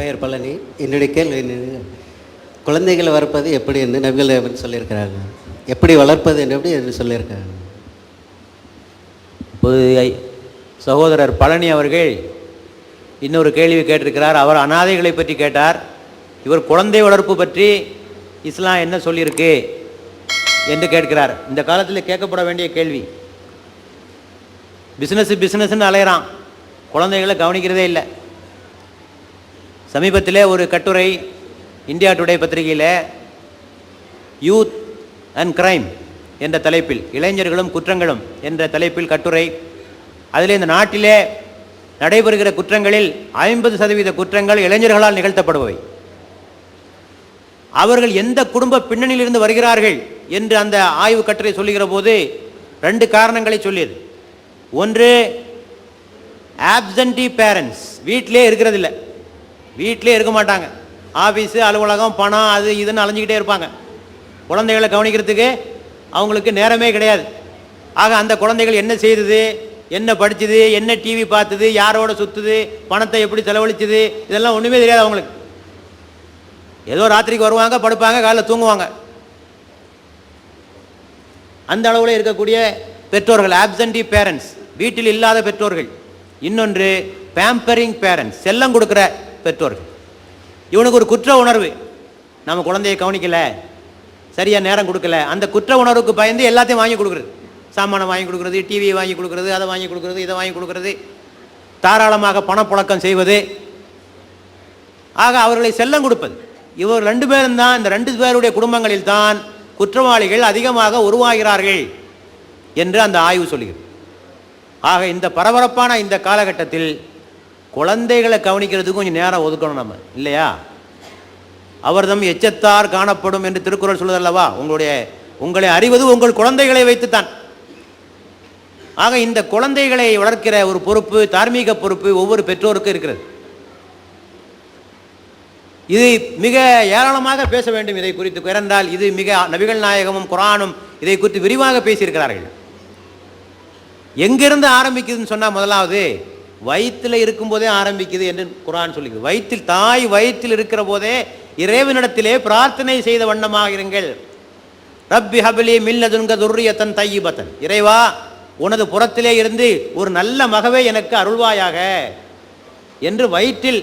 பெயர் பழனி. என்னுடைய கேள்வி என்னது குழந்தைகளை வளர்ப்பது எப்படி என்று நபிகள் நாயகம் சொல்லியிருக்கிறாங்க எப்படி வளர்ப்பது என்று எப்படி என்று சொல்லியிருக்காங்க இப்போது சகோதரர் பழனி அவர்கள் இன்னொரு கேள்வி கேட்டிருக்கிறார். அவர் அனாதைகளை பற்றி கேட்டார். இவர் குழந்தை வளர்ப்பு பற்றி இஸ்லாம் என்ன சொல்லியிருக்கு என்று கேட்கிறார். இந்த காலத்தில் கேட்கப்பட வேண்டிய கேள்வி. பிஸ்னஸ் பிஸ்னஸ்ன்னு அலையிறான். குழந்தைகளை கவனிக்கிறதே இல்லை. சமீபத்திலே ஒரு கட்டுரை இந்தியா டுடே பத்திரிகையில் யூத் அண்ட் கிரைம் என்ற தலைப்பில் இளைஞர்களும் குற்றங்களும் என்ற தலைப்பில் கட்டுரை. அதில் இந்த நாட்டிலே நடைபெறுகிற குற்றங்களில் ஐம்பது சதவீத குற்றங்கள் இளைஞர்களால் நிகழ்த்தப்படுபவை. அவர்கள் எந்த குடும்ப பின்னணியிலிருந்து வருகிறார்கள் என்று அந்த ஆய்வு கட்டுரை சொல்லுகிற போது ரெண்டு காரணங்களை சொல்லியது. ஒன்று ஆப்சன்டி பேரண்ட்ஸ் வீட்டிலே இருக்கிறதில்லை. வீட்டிலே இருக்க மாட்டாங்க. ஆஃபீஸு அலுவலகம் பணம் அது இதுன்னு அலைஞ்சிக்கிட்டே இருப்பாங்க. குழந்தைகளை கவனிக்கிறதுக்கு அவங்களுக்கு நேரமே கிடையாது. ஆக அந்த குழந்தைகள் என்ன செய்தது என்ன படிச்சது என்ன டிவி பார்த்தது யாரோட சுற்றுது பணத்தை எப்படி செலவழிச்சது இதெல்லாம் ஒன்றுமே தெரியாது அவங்களுக்கு. ஏதோ ராத்திரிக்கு வருவாங்க படுப்பாங்க காலைல தூங்குவாங்க. அந்த அளவில் இருக்கக்கூடிய பெற்றோர்கள் ஆப்சண்டி பேரண்ட்ஸ் வீட்டில் இல்லாத பெற்றோர்கள். இன்னொன்று பேம்பரிங் பேரண்ட்ஸ் செல்லம் கொடுக்குற பெற்றோர்கள். இவனுக்கு ஒரு குற்ற உணர்வு. நம்ம குழந்தையை கவனிக்கலை. சரியா நேரம் கொடுக்கல. அந்த குற்ற உணர்வுக்கு பயந்து எல்லாத்தையும் வாங்கி கொடுக்குறது. சாமானை வாங்கி கொடுக்குறது டிவியை வாங்கி கொடுக்குறது அதை வாங்கி கொடுக்குறது இதை வாங்கி கொடுக்குறது. தாராளமாக பணப்புழக்கம் செய்வது. ஆக அவர்களை செல்லம் கொடுப்பது. இவர் ரெண்டு பேரும் தான் இந்த ரெண்டு பேருடைய குடும்பங்களில் தான் குற்றவாளிகள் அதிகமாக உருவாகிறார்கள் என்று அந்த ஆய்வு சொல்லுகிறது ஆக இந்த பரபரப்பான இந்த காலகட்டத்தில் குழந்தைகளை கவனிக்கிறதுக்கு கொஞ்சம் நேரம் ஒதுக்கணும் நம்ம. இல்லையா? அவர்தம் எச்சத்தார் காணப்படும் என்று திருக்குறள் சொல்லுதல்லவா? உங்களுடைய உங்களை அறிவது உங்கள் குழந்தைகளை வைத்துத்தான். ஆக இந்த குழந்தைகளை வளர்க்கிற ஒரு பொறுப்பு தார்மீக பொறுப்பு ஒவ்வொரு பெற்றோருக்கும் இருக்கிறது. இது மிக ஏராளமாக பேச வேண்டும் இதை குறித்து. ஏனென்றால் இது மிக நபிகள் நாயகமும் குரானும் இதை குறித்து விரிவாக பேசியிருக்கிறார்கள். எங்கிருந்து ஆரம்பிக்குதுன்னு சொன்னால் முதலாவது வயிற்றில் இருக்கும்போதே ஆரம்பிக்குது என்று குரான் சொல்லுகிறது. வயிற்றில் தாய் வயிற்றில் இருக்கிற போதே இறைவனிடத்திலே பிரார்த்தனை செய்த வண்ணமாக இருங்கள். ரப்பி ஹபிலி மில்லதுங்க துர்ரியத்தன் தையிபத்தன் இறைவா உனது புறத்திலே இருந்து ஒரு நல்ல மகவே எனக்கு அருள்வாயாக. என்று வயிற்றில்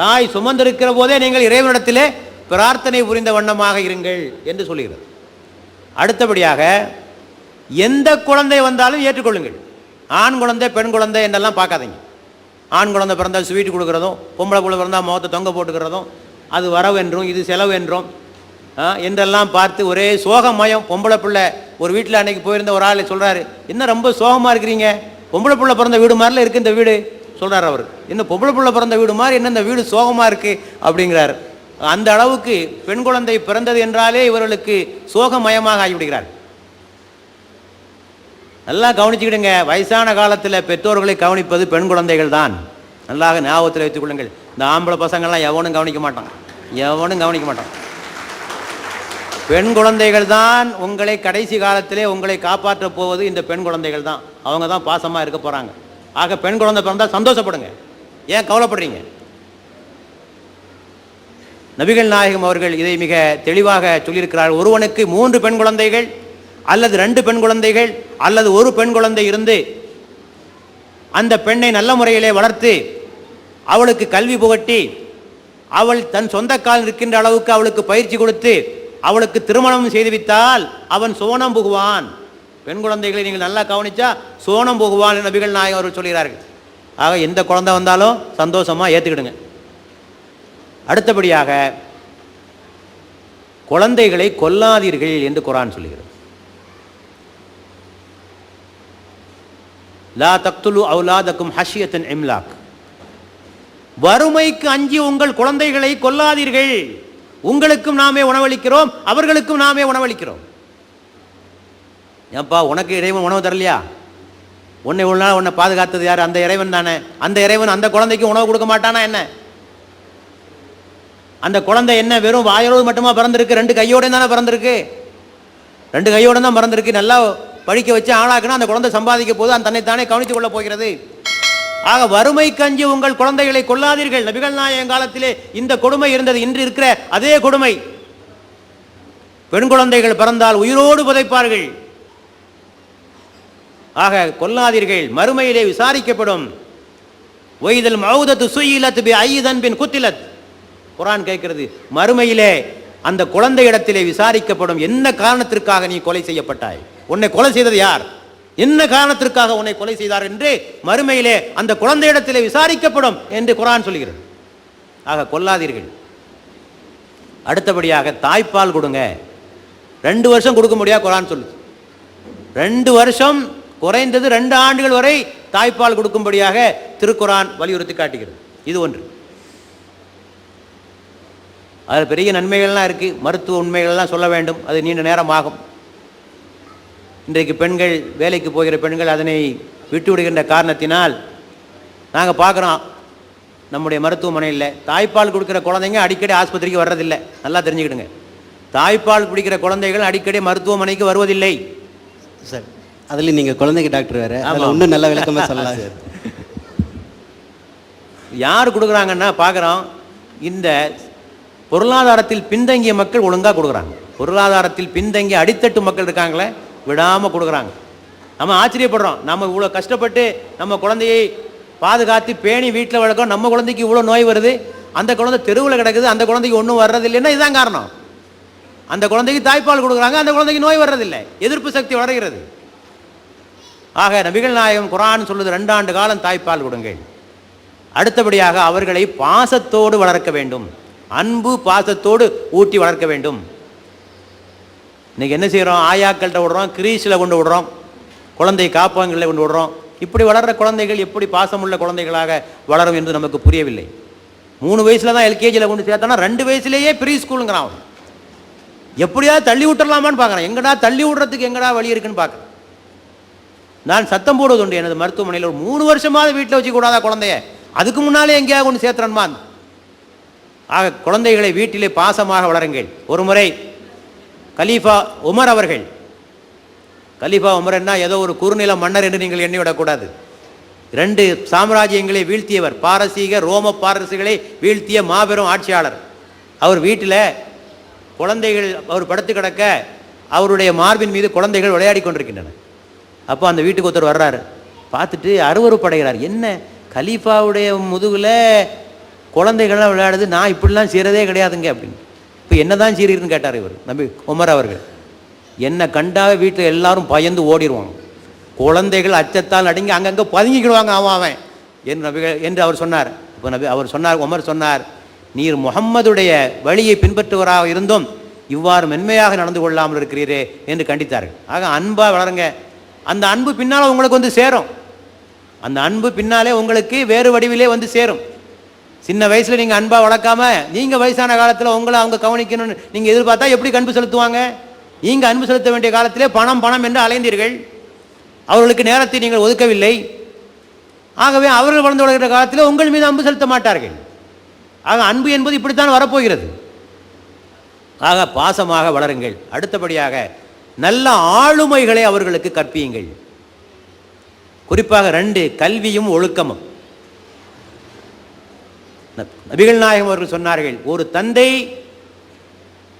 தாய் சுமந்திருக்கிற போதே நீங்கள் இறைவனிடத்திலே பிரார்த்தனை புரிந்த வண்ணமாக இருங்கள் என்று சொல்லுகிறது. அடுத்தபடியாக எந்த குழந்தை வந்தாலும் ஏற்றுக்கொள்ளுங்கள். ஆண் குழந்தை பெண் குழந்தை என்றெல்லாம் பார்க்காதீங்க. ஆண் குழந்தை பிறந்தால் ஸ்வீட் கொடுக்குறதும் பொம்பளை பிள்ளை பிறந்தால் முகத்தை தொங்க போட்டுக்கிறதும் அது வரவு என்றும் இது செலவு என்றும் என்றெல்லாம் பார்த்து ஒரே சோகமயம். பொம்பளை பிள்ளை ஒரு வீட்டில் அன்னைக்கு போயிருந்த ஒரு ஆள் சொல்கிறாரு என்ன ரொம்ப சோகமாக இருக்கிறீங்க? பொம்பளை பிள்ளை பிறந்த வீடு மாதிரில இருக்கு இந்த வீடு. சொல்கிறார் அவர். என்ன பொம்பளை பிள்ளை பிறந்த வீடு மாதிரி என்ன இந்த வீடு சோகமாக இருக்குது அப்படிங்கிறார். அந்த அளவுக்கு பெண் குழந்தை பிறந்தது என்றாலே இவர்களுக்கு சோகமயமாக ஆகிவிடுகிறார். நல்லா கவனிச்சுக்கிடுங்க. வயசான காலத்தில் பெற்றோர்களை கவனிப்பது பெண் குழந்தைகள் தான் நல்லா ஞாபகத்தில் வைத்துக் கொள்ளுங்கள். இந்த ஆம்பளை பசங்கள்லாம் எவனும் கவனிக்க மாட்டான். எவனும் கவனிக்க மாட்டான். பெண் குழந்தைகள் தான் உங்களை கடைசி காலத்திலே உங்களை காப்பாற்றப் போவது இந்த பெண் குழந்தைகள் தான் அவங்க தான் பாசமாக இருக்க போகிறாங்க ஆக பெண் குழந்தை பிறந்தால் சந்தோஷப்படுங்க. ஏன் கவலைப்படுறீங்க? நபிகள் நாயகம் அவர்கள் இதை மிக தெளிவாக சொல்லியிருக்கிறார். ஒருவனுக்கு மூன்று பெண் குழந்தைகள் அல்லது ரெண்டு பெண் குழந்தைகள் அல்லது ஒரு பெண் குழந்தை இருந்து அந்த பெண்ணை நல்ல முறையிலே வளர்த்து அவளுக்கு கல்வி புகட்டி அவள் தன் சொந்த கால் நிற்கின்ற அளவுக்கு அவளுக்கு பயிற்சி கொடுத்து அவளுக்கு திருமணம் செய்துவித்தால் அவன் சோனம் புகுவான். பெண் குழந்தைகளை நீங்கள் நல்லா கவனிச்சா சோனம் புகுவான் நபிகள் நாயகம் அவர்கள் சொல்கிறார்கள். ஆக எந்த குழந்தை வந்தாலும் சந்தோஷமாக ஏற்றுக்கிடுங்க அடுத்தபடியாக குழந்தைகளை கொல்லாதீர்கள் என்று குரான் சொல்கிறது. லா தக்துலு அவுலாதக்கும் ஹஷியத்தன் இம்லாக் வறுமைக்கு அஞ்சி உங்கள் குழந்தைகளை கொல்லாதீர்கள். உங்களுக்கும் நாமே உணவளிக்கிறோம் அவர்களுக்கும் நாமே உணவளிக்கிறோம். ஏன்பா உனக்கு இறைவன் உணவு தரலையா? உன்னை உள்ள நாள் உன்னை பாதுகாத்தது யார்? அந்த இறைவன் தானே. அந்த இறைவன் அந்த குழந்தைக்கு உணவு கொடுக்க மாட்டானா என்ன? அந்த குழந்தை என்ன வெறும் வாயோடு மட்டுமா பிறந்திருக்கு? ரெண்டு கையோட தானே பிறந்திருக்கு? ரெண்டு கையோட தான் பிறந்திருக்கு. நல்லா படிக்க வச்சு ஆளாக்குனா அந்த குழந்தை சம்பாதிக்க போது அந்த தன்னைத்தானே கவனித்துக் கொள்ளப் போகிறது. ஆக வறுமை கஞ்சி உங்கள் குழந்தைகளை கொல்லாதீர்கள். நபிகள் நாயகம் காலத்திலே இந்த கொடுமை இருந்தது. இன்று இருக்கிற அதே கொடுமை. பெண் குழந்தைகள் பிறந்தால் உயிரோடு புதைப்பார்கள். ஆக கொல்லாதீர்கள். மறுமையிலே விசாரிக்கப்படும். ஒய்தல் மௌதத்து சுயிலத் பி ஐதன் பின் குத்திலத். குரான் கேட்கிறது. மறுமையிலே அந்த குழந்தை இடத்திலே விசாரிக்கப்படும். என்ன காரணத்திற்காக நீ கொலை செய்யப்பட்டாய்? உன்னை கொலை செய்தது யார்? என்ன காரணத்திற்காக உன்னை கொலை செய்தார் என்று மறுமையிலே அந்த குழந்தையிடத்திலே விசாரிக்கப்படும் என்று குரான் சொல்கிறது. ஆக கொல்லாதீர்கள். அடுத்தபடியாக தாய்ப்பால் கொடுங்க. ரெண்டு வருஷம் கொடுக்க முடியாது குரான் சொல்லுது. ரெண்டு வருஷம் குறைந்தது ரெண்டு ஆண்டுகள் வரை தாய்ப்பால் கொடுக்கும்படியாக திருக்குரான் வலியுறுத்தி காட்டுகிறது. இது ஒன்று. அதில் பெரிய நன்மைகள்லாம் இருக்குது மருத்துவ உண்மைகள்லாம் சொல்ல வேண்டும். அது நீண்ட நேரம் ஆகும் இன்றைக்கு பெண்கள் வேலைக்கு போகிற பெண்கள் அதனை விட்டு விடுகின்ற காரணத்தினால் நாங்கள் பார்க்குறோம். நம்முடைய மருத்துவமனையில் தாய்ப்பால் கொடுக்குற குழந்தைங்க அடிக்கடி ஆஸ்பத்திரிக்கு வர்றதில்லை. நல்லா தெரிஞ்சுக்கிடுங்க. தாய்ப்பால் குடிக்கிற குழந்தைகள் அடிக்கடி மருத்துவமனைக்கு வருவதில்லை. சார் அதில் நீங்கள் குழந்தைங்க டாக்டர் வேறு. அதில். இன்னும் நல்ல விளக்கமாக சொல்லலாம். சார் யார் கொடுக்குறாங்கன்னா பார்க்குறோம். இந்த பொருளாதாரத்தில் பின்தங்கிய மக்கள் ஒழுங்காக கொடுக்குறாங்க. பொருளாதாரத்தில் பின்தங்கிய அடித்தட்டு மக்கள் இருக்காங்களே விடாமல் கொடுக்குறாங்க. நம்ம ஆச்சரியப்படுறோம். நம்ம இவ்வளோ கஷ்டப்பட்டு நம்ம குழந்தையை பாதுகாத்து பேணி வீட்டில் வளர்க்கோம் நம்ம குழந்தைக்கு இவ்வளோ நோய் வருது. அந்த குழந்தை தெருவில் கிடக்குது. அந்த குழந்தைக்கு ஒன்றும் வர்றதில்லைன்னா இதுதான் காரணம். அந்த குழந்தைக்கு தாய்ப்பால் கொடுக்குறாங்க. அந்த குழந்தைக்கு நோய் வர்றதில்லை. எதிர்ப்பு சக்தி வளர்கிறது. ஆக நபிகள் நாயகம் குரான் சொல்லுது ரெண்டாண்டு காலம் தாய்ப்பால் கொடுங்கள். அடுத்தபடியாக அவர்களை பாசத்தோடு வளர்க்க வேண்டும். அன்பு பாசத்தோடு ஊட்டி வளர்க்க வேண்டும். இன்றைக்கி என்ன செய்கிறோம் ஆயாக்கள்கிட்ட விடுறோம் கிரீஸில் கொண்டு விடுறோம் குழந்தை காப்பகங்களில் கொண்டு விடுறோம் இப்படி வளர்கிற குழந்தைகள் எப்படி பாசமுள்ள குழந்தைகளாக வளரும் என்று நமக்கு புரியவில்லை. மூணு வயசில் தான் எல்கேஜியில் கொண்டு சேர்த்தோன்னா ரெண்டு வயசுலேயே ப்ரீ ஸ்கூலுங்கிறான் எப்படியாவது தள்ளி விட்டுறலாமான்னு பார்க்குறேன். எங்கடா தள்ளி விடுறதுக்கு எங்கடா வழி இருக்குன்னு பார்க்குறேன். நான் சத்தம் போடுவது உண்டு. எனது மருத்துவமனையில் ஒரு மூணு வருஷமாவது வீட்டில் வச்சு கூடாதா குழந்தைய? அதுக்கு முன்னாலே எங்கேயாவது கொண்டு சேர்த்துறன்மா. ஆக குழந்தைகளை வீட்டிலே பாசமாக வளருங்கள். ஒரு முறை கலீஃபா உமர் அவர்கள். கலீஃபா உமர்னா ஏதோ ஒரு குறுநில மன்னர் என்று நீங்கள் எண்ணிவிடக்கூடாது ரெண்டு சாம்ராஜ்யங்களை வீழ்த்தியவர் பாரசீக ரோம பாரசுகளை வீழ்த்திய மாபெரும் ஆட்சியாளர். அவர் வீட்டில் குழந்தைகள் அவர் படுத்து கிடக்க அவருடைய மார்பின் மீது குழந்தைகள் விளையாடி கொண்டிருக்கின்றன. அப்போ அந்த வீட்டுக்கு ஒருத்தர் வர்றாரு. பார்த்துட்டு அருவருப்படைகிறார். என்ன? கலீஃபாவுடைய முதுகில் குழந்தைகள்லாம் விளையாடுது நான் இப்படிலாம் செய்கிறதே கிடையாதுங்க அப்படின்னு. இப்போ என்ன தான் செய்கிறீர்னு கேட்டார் இவர். நம்பி உமர் அவர்கள். என்னை கண்டாவே வீட்டில் எல்லாரும் பயந்து ஓடிடுவாங்க குழந்தைகள் அச்சத்தால் அடங்கி அங்கங்கே பதுங்கிக்கிடுவாங்க அவன் அவன். என்று நபிகள் என்று அவர் சொன்னார். இப்போ நபி அவர் சொன்னார் உமர் சொன்னார் நீர் முகம்மதுடைய வழியை பின்பற்றுவராக இருந்தும் இவ்வாறு மென்மையாக நடந்து கொள்ளாமல் இருக்கிறீரே என்று கண்டித்தார்கள். ஆக அன்பாக வளருங்க. அந்த அன்பு பின்னால் உங்களுக்கு வந்து சேரும். அந்த அன்பு பின்னாலே உங்களுக்கு வேறு வடிவிலே வந்து சேரும். சின்ன வயசில் நீங்கள் அன்பாக வளர்க்காம நீங்கள் வயசான காலத்தில் உங்களை அவங்க கவனிக்கணும்னு நீங்கள் எதிர்பார்த்தா எப்படி அன்பு செலுத்துவாங்க? நீங்கள் அன்பு செலுத்த வேண்டிய காலத்திலே பணம் பணம் என்று அலைந்தீர்கள். அவர்களுக்கு நேரத்தை நீங்கள் ஒதுக்கவில்லை. ஆகவே அவர்கள் வளர்ந்து வளர்கிற காலத்தில் உங்கள் மீது அன்பு செலுத்த மாட்டார்கள். ஆக அன்பு என்பது இப்படித்தான் வரப்போகிறது. ஆக பாசமாக வளருங்கள். அடுத்தபடியாக நல்ல ஆளுமைகளை அவர்களுக்கு கற்பியுங்கள். குறிப்பாக ரெண்டு கல்வியும் ஒழுக்கமும். நபிகள் நாயகம் அவர்கள் சொன்னார்கள் ஒரு தந்தை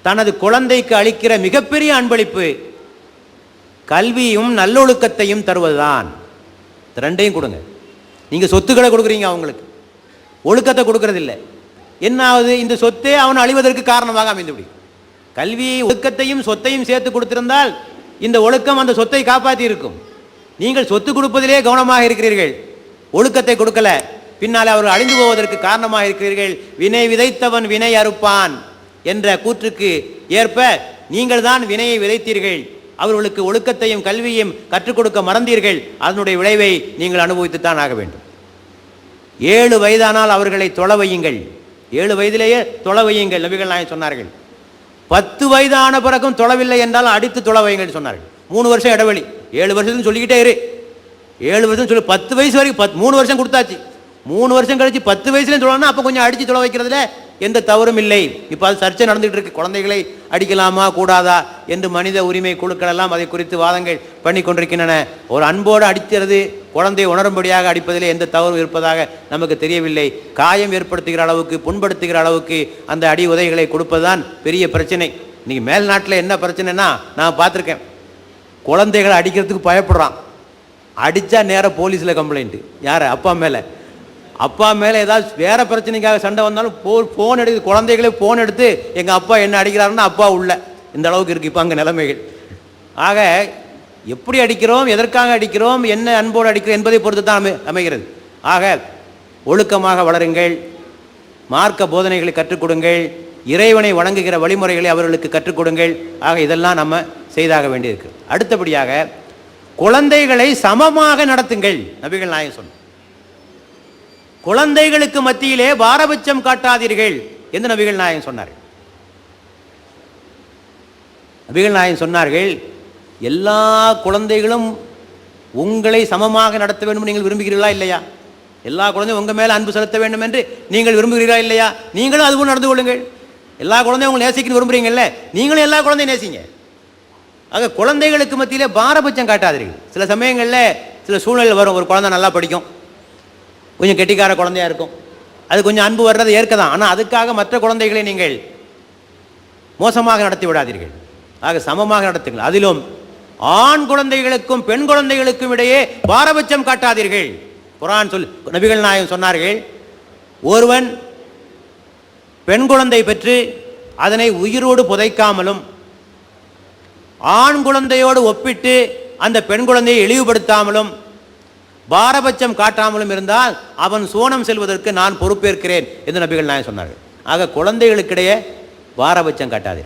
தனது குழந்தைக்கு அளிக்கிற மிகப்பெரிய அன்பளிப்பு கல்வியும் நல்லொழுக்கத்தையும் தருவதுதான். ரெண்டையும் கொடுங்க. நீங்கள் சொத்துக்களை கொடுக்குறீங்க அவங்களுக்கு. ஒழுக்கத்தை கொடுக்கறதில்லை. என்ன ஆகுது இந்த சொத்தே அவன் அழிவதற்கு காரணமாக அமைந்துவிடும் கல்வியை ஒழுக்கத்தையும் சொத்தையும் சேர்த்து கொடுத்திருந்தால் இந்த ஒழுக்கம் அந்த சொத்தை காப்பாற்றி இருக்கும். நீங்கள் சொத்து கொடுப்பதிலே கவனமாக இருக்கிறீர்கள். ஒழுக்கத்தை கொடுக்கல. பின்னால் அவர்கள் அழிந்து போவதற்கு காரணமாக இருக்கிறீர்கள். வினை விதைத்தவன் வினை அறுப்பான் என்ற கூற்றுக்கு ஏற்ப நீங்கள் தான் வினையை விதைத்தீர்கள். அவர்களுக்கு ஒழுக்கத்தையும் கல்வியையும் கற்றுக் கொடுக்க மறந்தீர்கள். அதனுடைய விளைவை நீங்கள் அனுபவித்துத்தான் ஆக வேண்டும். ஏழு வயதானால் அவர்களை தொலை வையுங்கள். ஏழு வயதிலேயே தொலை வையுங்கள் நபிகள் நாயகம் சொன்னார்கள். பத்து வயதான பிறகும் தொலைவில்லை என்றால் அடித்து தொலைவையுங்கள் சொன்னார்கள். மூணு வருஷம் இடைவெளி. ஏழு வருஷத்துக்கு சொல்லிக்கிட்டே இரு. ஏழு வருஷம் சொல்லி பத்து வயசு வரைக்கும் பத் மூணு வருஷம் கொடுத்தாச்சு. மூணு வருஷம் கழிச்சு பத்து வயசுல சொல்லணும்னா அப்போ கொஞ்சம் அடித்து சொல்ல வைக்கிறதுல எந்த தவறும் இல்லை. இப்போ அது சர்ச்சை நடந்துகிட்டு இருக்கு. குழந்தைகளை அடிக்கலாமா கூடாதா என்று மனித உரிமை குழுக்கள் எல்லாம் அதை குறித்து வாதங்கள் பண்ணி கொண்டிருக்கின்றன. ஒரு அன்போடு அடிக்கிறது குழந்தையை உணரும்படியாக அடிப்பதிலே எந்த தவறும் இருப்பதாக நமக்கு தெரியவில்லை. காயம் ஏற்படுத்துகிற அளவுக்கு புண்படுத்துகிற அளவுக்கு அந்த அடி உதைகளை கொடுப்பதுதான் பெரிய பிரச்சனை. இன்னைக்கு மேல் நாட்டில் என்ன பிரச்சனைனா நான் பார்த்துருக்கேன். குழந்தைகளை அடிக்கிறதுக்கு பயப்படுறான். அடித்தா நேராக போலீஸில் கம்ப்ளைண்ட்டு யார்? அப்பா மேலே. அப்பா மேலே ஏதாவது வேறு பிரச்சனைக்காக சண்டை வந்தாலும் போ ஃபோன் எடுத்து குழந்தைகளே ஃபோன் எடுத்து எங்கள் அப்பா என்ன அடிக்கிறாருன்னா அப்பா உள்ள. இந்த அளவுக்கு இருக்குது இப்போ அங்கே நிலைமைகள். ஆக எப்படி அடிக்கிறோம் எதற்காக அடிக்கிறோம் என்ன அன்போடு அடிக்கிறோம் என்பதை பொறுத்து தான் அமை அமைகிறது. ஆக ஒழுக்கமாக வளருங்கள். மார்க்க போதனைகளை கற்றுக் கொடுங்கள். இறைவனை வணங்குகிற வழிமுறைகளை அவர்களுக்கு கற்றுக் கொடுங்கள். ஆக இதெல்லாம் நம்ம செய்தாக வேண்டியிருக்கு. அடுத்தபடியாக குழந்தைகளை சமமாக நடத்துங்கள். நபிகள் நாயகம் சொன்ன குழந்தைகளுக்கு மத்தியிலே பாரபட்சம் காட்டாதீர்கள் என்று நபிகள் நாயகம் சொன்னார்கள். நபிகள் நாயகம் சொன்னார்கள் எல்லா குழந்தைகளும் உங்களை சமமாக நடத்த வேண்டும் நீங்கள் விரும்புகிறீர்களா இல்லையா? எல்லா குழந்தையும் உங்கள் மேலே அன்பு செலுத்த வேண்டும் என்று நீங்கள் விரும்புகிறீர்களா இல்லையா? நீங்களும் அதுவும் நடந்து கொள்ளுங்கள். எல்லா குழந்தையும் உங்களை நேசிக்கணும் விரும்புகிறீங்கல்ல நீங்களும் எல்லா குழந்தையும் நேசிங்க. ஆக குழந்தைகளுக்கு மத்தியிலே பாரபட்சம் காட்டாதீர்கள். சில சமயங்களில் சில சூழ்நிலை வரும். ஒரு குழந்தை நல்லா படிக்கும். கொஞ்சம் கெட்டிக்கார குழந்தையா இருக்கும். அது கொஞ்சம் அன்பு வர்றது ஏற்க தான். ஆனால் அதுக்காக மற்ற குழந்தைகளை நீங்கள் மோசமாக நடத்தி விடாதீர்கள். ஆக சமமாக நடத்துங்கள். அதிலும் ஆண் குழந்தைகளுக்கும் பெண் குழந்தைகளுக்கும் இடையே பாரபட்சம் காட்டாதீர்கள். குரான் சொல் நபிகள் நாயகம் சொன்னார்கள் ஒருவன் பெண் குழந்தை பெற்று அதனை உயிரோடு புதைக்காமலும் ஆண் குழந்தையோடு ஒப்பிட்டு அந்த பெண் குழந்தையை இழிவுபடுத்தாமலும் பாரபட்சம் காட்டாமலும் இருந்தால் அவன் சோனம் செல்வதற்கு நான் பொறுப்பேற்கிறேன் என்று நபிகள் நாயகம் சொன்னார்கள். ஆக குழந்தைகளுக்கிடையே பாரபட்சம் காட்டாதே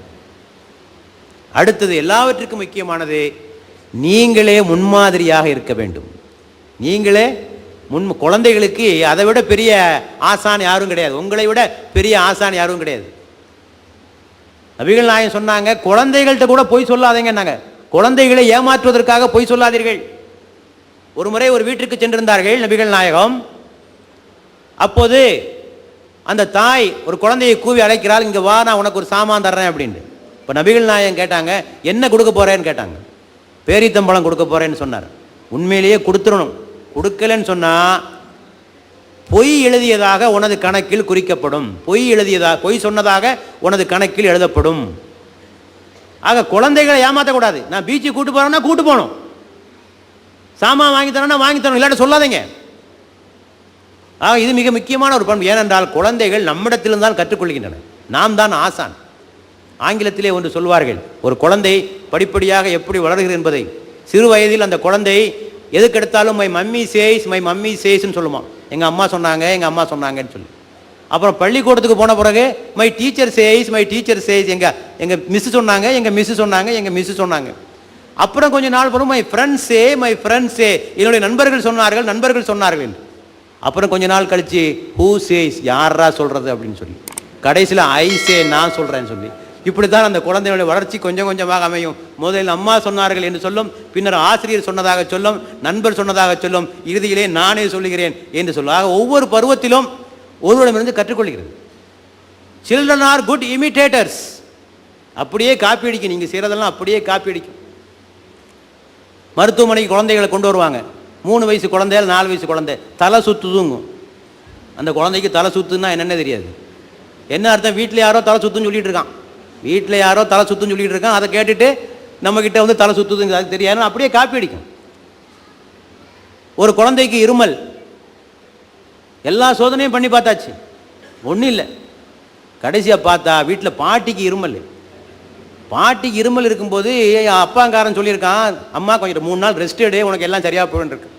அடுத்தது எல்லாவற்றுக்கும் முக்கியமானது நீங்களே முன்மாதிரியாக இருக்க வேண்டும். நீங்களே முன் குழந்தைகளுக்கு அதை விட பெரிய ஆசான் யாரும் கிடையாது. உங்களை விட பெரிய ஆசான் யாரும் கிடையாது. நபிகள் நாயகம் சொன்னாங்க குழந்தைகள்கிட்ட கூட பொய் சொல்லாதீங்கன்னாங்க. குழந்தைகளை ஏமாற்றுவதற்காக பொய் சொல்லாதீர்கள். ஒரு முறை ஒரு வீட்டிற்கு சென்றிருந்தார்கள் நபிகள் நாயகம். அப்போது அந்த தாய் ஒரு குழந்தையை கூவி அழைக்கிறாள் இங்கே வா நான் உனக்கு ஒரு சாமான் தர்றேன் அப்படின்ட்டு. இப்போ நபிகள் நாயகம் கேட்டாங்க என்ன கொடுக்க போகிறேன்னு கேட்டாங்க. பேரித்தம்பழம் கொடுக்க போகிறேன்னு சொன்னார். உண்மையிலேயே கொடுத்துடணும். கொடுக்கலன்னு சொன்னால் பொய் எழுதியதாக உனது கணக்கில் குறிக்கப்படும். பொய் எழுதியதாக பொய் சொன்னதாக உனது கணக்கில் எழுதப்படும். ஆக குழந்தைகளை ஏமாற்றக்கூடாது நான் பீச்சுக்கு கூட்டு போகிறேன்னா கூட்டு போகணும். சாமான் வாங்கி தரேன்னா வாங்கி தரணும் இல்லாட்ட சொல்லாதீங்க. ஆக இது மிக முக்கியமான ஒரு பண்பு. ஏனென்றால் குழந்தைகள் நம்மிடத்திலிருந்தான் கற்றுக்கொள்கின்றன. நாம் தான் ஆசான். ஆங்கிலத்திலே ஒன்று சொல்வார்கள் ஒரு குழந்தை படிப்படியாக எப்படி வளர்கிறது என்பதை. சிறு வயதில் அந்த குழந்தை எதுக்கெடுத்தாலும் my mummy says my mummy சேஸ்ன்னு சொல்லுமா எங்கள் அம்மா சொன்னாங்க எங்கள் அம்மா சொன்னாங்கன்னு சொல்லி. அப்புறம் பள்ளிக்கூடத்துக்கு போன பிறகு my teacher says my teacher says எங்கள் எங்கள் மிஸ் சொன்னாங்க எங்கள் மிஸ் சொன்னாங்க எங்கள் மிஸ் சொன்னாங்க. அப்புறம் கொஞ்ச நாள் பிறகு மை ஃப்ரெண்ட்ஸே மை ஃப்ரெண்ட்ஸே என்னுடைய நண்பர்கள் சொன்னார்கள் நண்பர்கள் சொன்னார்கள். அப்புறம் கொஞ்ச நாள் கழிச்சு ஹூ சேஸ் யாரா சொல்கிறது அப்படின்னு சொல்லி. கடைசியில் ஐ சே நான் சொல்கிறேன்னு சொல்லி. இப்படி தான் அந்த குழந்தைகளுடைய வளர்ச்சி கொஞ்சம் கொஞ்சமாக அமையும். முதலில் அம்மா சொன்னார்கள் என்று சொல்லும் பின்னர் ஆசிரியர் சொன்னதாக சொல்லும் நண்பர் சொன்னதாக சொல்லும் இறுதியிலே நானே சொல்லுகிறேன் என்று சொல்லும். ஆக ஒவ்வொரு பருவத்திலும் ஒருவரிடமிருந்து கற்றுக்கொள்கிறது. சில்ட்ரன் ஆர் குட் இமிட்டேட்டர்ஸ் அப்படியே காப்பி அடிக்கும். நீங்கள் செய்கிறதெல்லாம் அப்படியே காப்பி அடிக்கும். மருத்துவமனைக்கு குழந்தைகளை கொண்டு வருவாங்க. மூணு வயசு குழந்தை நாலு வயசு குழந்தை. தலை சுத்துதுங்கும் அந்த குழந்தைக்கு தலை சுத்துன்னா என்னென்ன தெரியாது. என்ன அர்த்தம்? வீட்டில் யாரோ தலை சுத்துன்னு சொல்லிட்டு இருக்கான். வீட்டில் யாரோ தலை சுத்துன்னு சொல்லிட்டு இருக்கான். அதை கேட்டுட்டு நம்மக்கிட்ட வந்து தலை சுத்துதுங்க. அது தெரியாது. அப்படியே காப்பி அடிக்கும். ஒரு குழந்தைக்கு இருமல். எல்லா சோதனையும் பண்ணி பார்த்தாச்சு. ஒன்றும் இல்லை. கடைசியாக பார்த்தா வீட்டில் பாட்டிக்கு இருமல். பாட்டி இருமல் இருக்கும்போது அப்பாங்காரன் சொல்லியிருக்கான் அம்மா கொஞ்சம் மூணு நாள் ரெஸ்ட் எடு உனக்கு எல்லாம் சரியாக போயின்னு இருக்கு.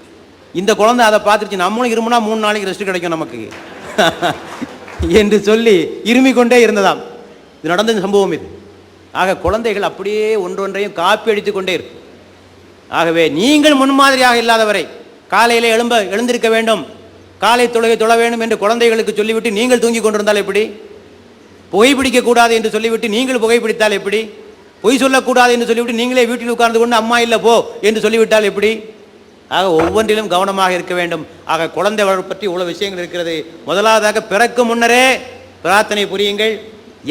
இந்த குழந்தை அதை பார்த்துருச்சு நம்மளும் இருமுனா மூணு நாளைக்கு ரெஸ்ட் கிடைக்கும் நமக்கு. என்று சொல்லி இருமி கொண்டே இருந்ததாம். இது நடந்த சம்பவம் இது. ஆக குழந்தைகள் அப்படியே ஒன்றொன்றையும் காப்பி அடித்து கொண்டே இருக்கும் ஆகவே நீங்கள் முன்மாதிரியாக இல்லாதவரை காலையில் எழும்ப எழுந்திருக்க வேண்டும் காலை தொழுகை தொழ வேண்டும் என்று குழந்தைகளுக்கு சொல்லிவிட்டு நீங்கள் தூங்கி கொண்டிருந்தால் எப்படி? புகைப்பிடிக்க கூடாது என்று சொல்லிவிட்டு நீங்கள் புகைப்பிடித்தால் எப்படி? பொய் சொல்லக்கூடாது என்று சொல்லிவிட்டு நீங்களே வீட்டில் உட்கார்ந்து கொண்டு அம்மா இல்லை போ என்று சொல்லிவிட்டால் எப்படி? ஆக ஒவ்வொன்றிலும் கவனமாக இருக்க வேண்டும். ஆக குழந்தை வளர்ப்பு பற்றி இவ்வளவு விஷயங்கள் இருக்கிறது. முதலாவதாக பிறக்கும் முன்னரே பிரார்த்தனை புரியுங்கள்.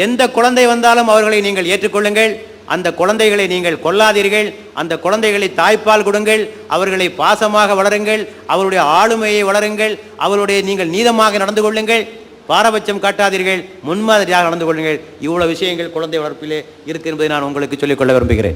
எந்த குழந்தை வந்தாலும் அவர்களை நீங்கள் ஏற்றுக்கொள்ளுங்கள். அந்த குழந்தைகளை நீங்கள் கொல்லாதீர்கள். அந்த குழந்தைகளை தாய்ப்பால் கொடுங்கள். அவர்களை பாசமாக வளருங்கள். அவருடைய ஆளுமையை வளருங்கள். அவருடைய நீங்கள் நீதமாக நடந்து கொள்ளுங்கள். பாரபட்சம் காட்டாதீர்கள் முன்மாதிரியாக நடந்து கொள்ளுங்கள். இவ்வளவு விஷயங்கள் குழந்தை வளர்ப்பிலே இருக்கு என்பதை நான் உங்களுக்கு சொல்லிக்கொள்ள விரும்புகிறேன்.